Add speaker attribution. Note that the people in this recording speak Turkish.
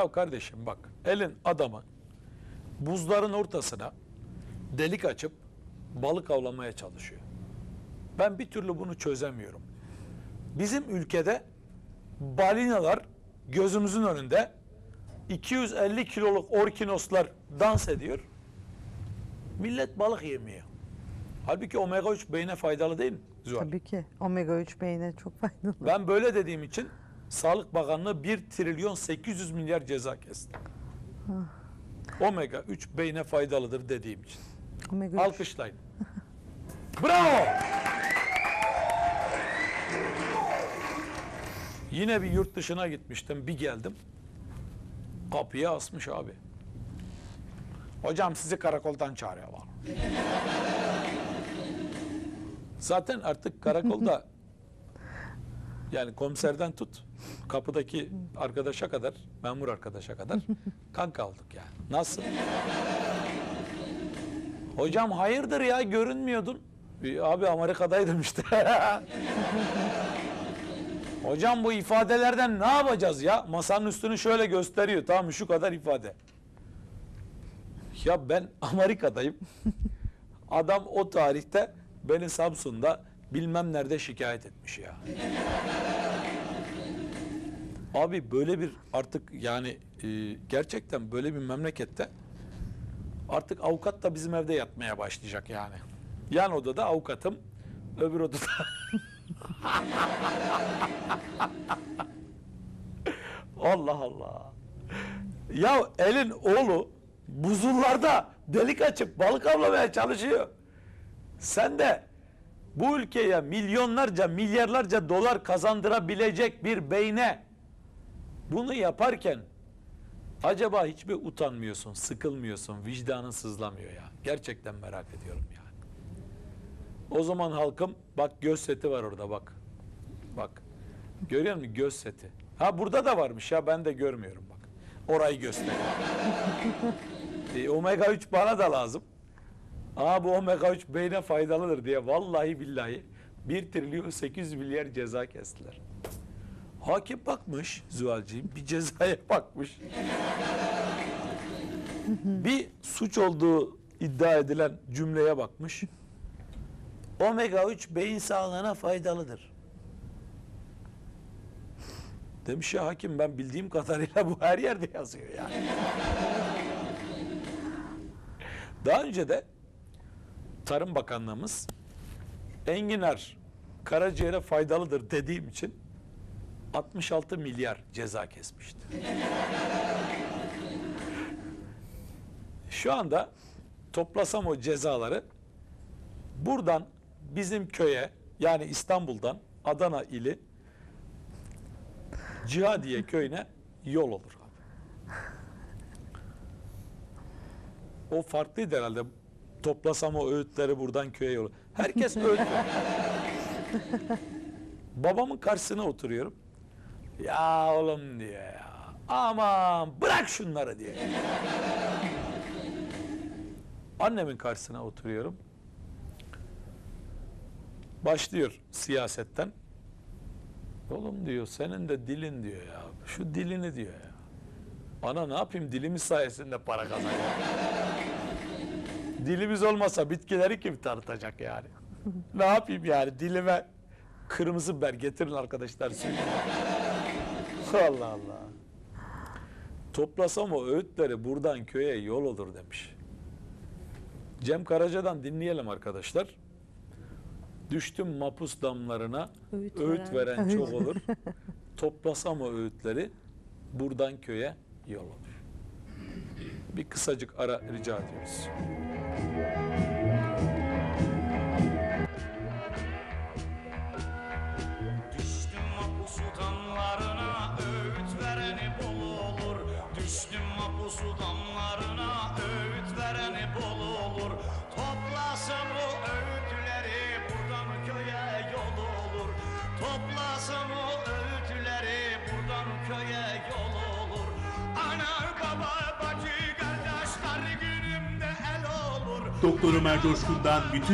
Speaker 1: Ya kardeşim bak elin adamı buzların ortasına delik açıp balık avlamaya çalışıyor. Ben bir türlü bunu çözemiyorum. Bizim ülkede balinalar gözümüzün önünde 250 kiloluk orkinoslar dans ediyor. Millet balık yemiyor. Halbuki omega 3 beyne faydalı değil mi? Zuhal?
Speaker 2: Tabii ki. Omega 3 beyne çok faydalı.
Speaker 1: Ben böyle dediğim için Sağlık Bakanlığı 1 trilyon 800 milyar ceza kesti. Omega 3 beyne faydalıdır dediğim için.
Speaker 2: Omega 3.
Speaker 1: Alkışlayın. Bravo! Yine bir yurt dışına gitmiştim. Bir geldim. Kapıya asmış abi. Hocam sizi karakoldan çağırıyorlar. Zaten artık karakolda yani komiserden tut kapıdaki arkadaşa kadar, memur arkadaşa kadar kanka olduk yani. Nasıl? Hocam hayırdır ya görünmüyordun. Abi Amerika'daydım işte. Hocam bu ifadelerden ne yapacağız ya? Masanın üstünü şöyle gösteriyor. Tamam? Şu kadar ifade. Ya ben Amerika'dayım. Adam o tarihte beni Samsun'da bilmem nerede şikayet etmiş ya. Abi böyle bir artık yani e, gerçekten böyle bir memlekette artık avukat da bizim evde yatmaya başlayacak yani. Yan odada avukatım, öbür odada Allah Allah. Ya elin oğlu buzullarda delik açıp balık avlamaya çalışıyor. Sen de bu ülkeye milyonlarca, milyarlarca dolar kazandırabilecek bir beyne bunu yaparken acaba hiç mi utanmıyorsun, sıkılmıyorsun, vicdanın sızlamıyor ya? Gerçekten merak ediyorum yani. O zaman halkım bak göz seti var orada bak. Bak. Görüyor musun göz seti? Ha burada da varmış ya ben de görmüyorum bak. Orayı gösteriyor. e, omega 3 bana da lazım. Aa bu omega 3 beyne faydalıdır diye vallahi billahi 1 trilyon 800 milyar ceza kestiler. Hakim bakmış Zuhal'ciğim bir cezaya bakmış. bir suç olduğu iddia edilen cümleye bakmış. Omega 3 beyin sağlığına faydalıdır. Demiş ya hakim ben bildiğim kadarıyla bu her yerde yazıyor yani. Daha önce de Tarım Bakanlığımız enginar karaciğere faydalıdır dediğim için 66 milyar ceza kesmişti. Şu anda toplasam o cezaları buradan bizim köye yani İstanbul'dan Adana ili Cihadiye köyüne yol olur abi. O farklıydı herhalde. Toplasam o öğütleri buradan köye yolu. Herkes öğüt. Babamın karşısına oturuyorum. Ya oğlum diyor ya. Aman bırak şunları diye. Annemin karşısına oturuyorum. Başlıyor siyasetten. Oğlum diyor senin de dilin diyor ya. Şu dilini diyor ya. Ana ne yapayım dilimiz sayesinde para kazanıyor. Dilimiz olmasa bitkileri kim tanıtacak yani? ne yapayım yani dilime kırmızı biber getirin arkadaşlar. Allah Allah. Toplasam o öğütleri buradan köye yol olur demiş. Cem Karaca'dan dinleyelim arkadaşlar. Düştüm mapus damlarına, öğüt,
Speaker 2: Öğüt
Speaker 1: veren,
Speaker 2: veren.
Speaker 1: çok olur. Toplasam o öğütleri buradan köye yol olur. Bir kısacık ara rica ediyoruz.
Speaker 3: Düştüm o öğütleri buradan köye yol olur. Toplasın o
Speaker 4: Doktor Ömer Coşkun'dan bütün